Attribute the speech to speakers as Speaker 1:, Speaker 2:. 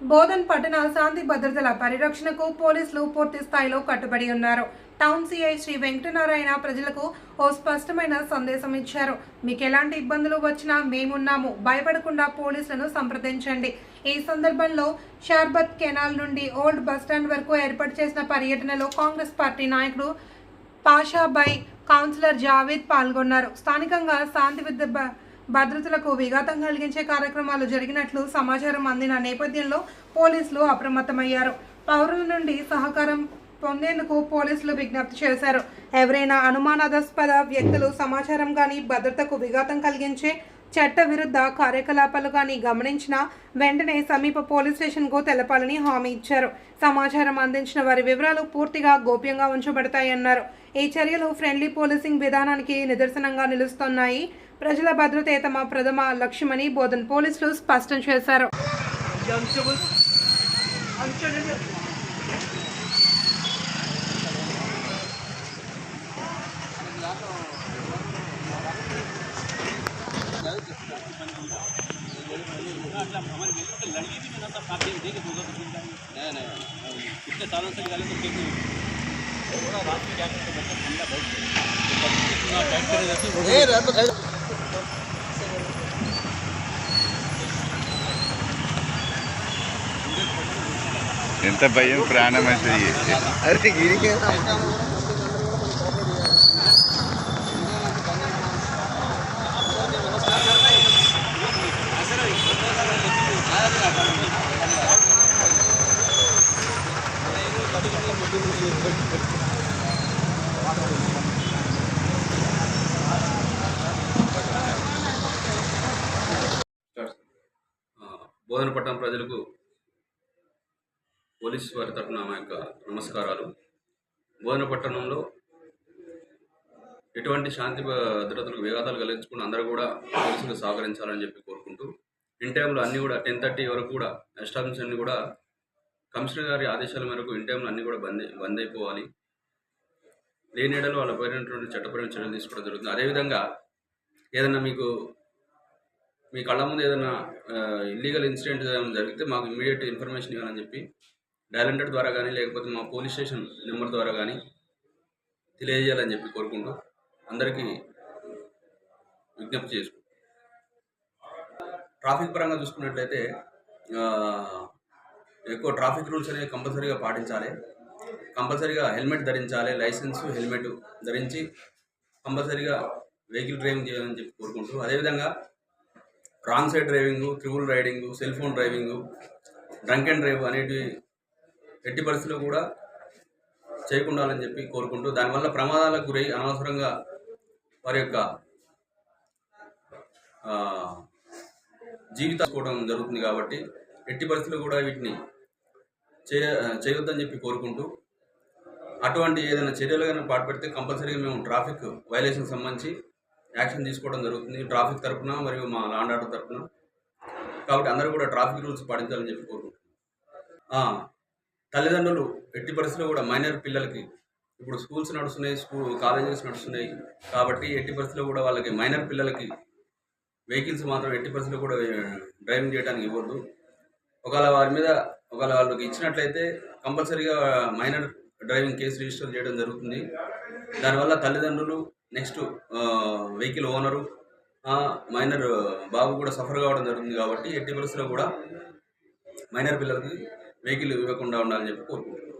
Speaker 1: బోధన్ పట్టణ శాంతి భద్రతల పరిరక్షణకు పోలీసులు పూర్తి స్థాయిలో కట్టుబడి ఉన్నారు. టౌన్ సిఐ శ్రీ వెంకటనారాయణ ప్రజలకు ఓ స్పష్టమైన సందేశం ఇచ్చారు. మీకు ఎలాంటి ఇబ్బందులు వచ్చినా మేమున్నాము. భయపడకుండా పోలీసులను సంప్రదించండి. ఈ సందర్భంలో షార్బత్ కెనాల్ నుండి ఓల్డ్ బస్టాండ్ వరకు ఏర్పాటు చేసిన పర్యటనలో కాంగ్రెస్ పార్టీ నాయకుడు పాషాబాయ్ కౌన్సిలర్ జావేద్ పాల్గొన్నారు. స్థానికంగా శాంతి విద్య భద్రతలకు విఘాతం కలిగించే కార్యక్రమాలు జరిగినట్లు సమాచారం అందిన నేపథ్యంలో పోలీసులు అప్రమత్తమయ్యారు. పౌరుల నుండి సహకారం పొందేందుకు పోలీసులు విజ్ఞప్తి చేశారు. ఎవరైనా అనుమానాస్పద వ్యక్తులు సమాచారం కానీ భద్రతకు విఘాతం కలిగించే చట్ట విరుద్ధ కార్యకలాపాలు కానీ గమనించిన వెంటనే సమీప పోలీస్ స్టేషన్కు తెలపాలని హామీ ఇచ్చారు. సమాచారం అందించిన వారి వివరాలు పూర్తిగా గోప్యంగా ఉంచబడతాయన్నారు. ఈ చర్యలు ఫ్రెండ్లీ పోలీసింగ్ విధానానికి నిదర్శనంగా నిలుస్తున్నాయి. ప్రజల భద్రతే తమ ప్రథమ లక్ష్యమని బోధన్ పోలీసులు స్పష్టం చేశారు
Speaker 2: कितने सालों से निकाले तो क्यों थोड़ा रात में क्या करते बच्चा ठंडा बहुत टाइट करे रहते
Speaker 3: ఎంత భయం ప్రాణం అవుతుంది
Speaker 4: అరే గిరికి
Speaker 2: ఆ, బోధనపట్నం ప్రజలకు పోలీస్ వారి తరఫున మా యొక్క నమస్కారాలు. బోధనపట్టణంలో ఎటువంటి శాంతి భద్రతలకు విఘాతాలు కలిగించకుండా అందరూ కూడా పోలీసులు సహకరించాలని చెప్పి కోరుకుంటూ ఇన్ టైంలో అన్నీ కూడా టెన్ థర్టీ వరకు కూడా ఎస్టాబ్లిష్ అన్ని కూడా కమిషనర్ గారి ఆదేశాల మేరకు ఇన్ టైంలో అన్నీ కూడా బంద్ బంద్ అయిపోవాలి. లేని వాళ్ళ పైనటువంటి చట్టపరమైన చర్యలు తీసుకోవడం జరుగుతుంది. అదేవిధంగా ఏదైనా మీకు మీ కళ్ళ ముందు ఏదైనా ఇల్లీగల్ ఇన్సిడెంట్ ఏదైనా జరిగితే మాకు ఇమీడియట్ ఇన్ఫర్మేషన్ ఇవ్వాలని చెప్పి డయల్ హండ్రెడ్ ద్వారా కానీ లేకపోతే మా పోలీస్ స్టేషన్ నెంబర్ ద్వారా కానీ తెలియజేయాలని చెప్పి కోరుకుంటూ అందరికీ విజ్ఞప్తి చేసుకుంటాం ట్రాఫిక్ పరంగా చూసుకున్నట్లయితే ఎక్కువ ట్రాఫిక్ రూల్స్ అనేవి కంపల్సరీగా పాటించాలి. కంపల్సరీగా హెల్మెట్ ధరించాలి లైసెన్స్ హెల్మెట్ ధరించి కంపల్సరీగా వెహికల్ డ్రైవింగ్ చేయాలని చెప్పి కోరుకుంటూ అదేవిధంగా wrong side driving triple riding cell phone driving drunk and drive అనేటివి ఎట్టి పరిస్థితుల్లో కూడా చేయకుండా అని చెప్పి కోరుకుంటూ దానివల్ల ప్రమాదాలకు గురై అనవసరంగా వారి యొక్క జీవితం జరుగుతుంది కాబట్టి ఎట్టి పరిస్థితులు కూడా వీటిని చేయ చేయొద్దని చెప్పి కోరుకుంటూ అటువంటి ఏదైనా చర్యలు కానీ పాటుపడితే కంపల్సరీగా మేము ట్రాఫిక్ వైలేషన్ సంబంధించి యాక్షన్ తీసుకోవడం జరుగుతుంది. ట్రాఫిక్ తరపున మరియు మా లాండ్ ఆర్డర్ తరపున. కాబట్టి అందరూ కూడా ట్రాఫిక్ రూల్స్ పాటించాలని చెప్పి కోరుకుంటున్నాం. తల్లిదండ్రులు ఎట్టి పరిస్థితుల్లో కూడా మైనర్ పిల్లలకి ఇప్పుడు స్కూల్స్ నడుస్తున్నాయి స్కూల్ కాలేజెస్ నడుస్తున్నాయి. కాబట్టి ఎట్టి పరిస్థితుల్లో కూడా వాళ్ళకి మైనర్ పిల్లలకి వెహికల్స్ మాత్రం ఎట్టి పరిస్థితుల్లో కూడా డ్రైవింగ్ చేయడానికి ఇవ్వద్దు. ఒకవేళ వారి మీద ఒకవేళ వాళ్ళకి ఇచ్చినట్లయితే కంపల్సరీగా మైనర్ డ్రైవింగ్ కేసు రిజిస్టర్ చేయడం జరుగుతుంది. దానివల్ల తల్లిదండ్రులు నెక్స్ట్ వెహికల్ ఓనరు మైనర్ బాబు కూడా సఫర్ కావడం జరుగుతుంది కాబట్టి ఎట్టి పరిస్థితుల్లో కూడా మైనర్ పిల్లలకి వెహికల్ ఇవ్వకుండా ఉండాలని చెప్పి కోరుకుంటున్నాను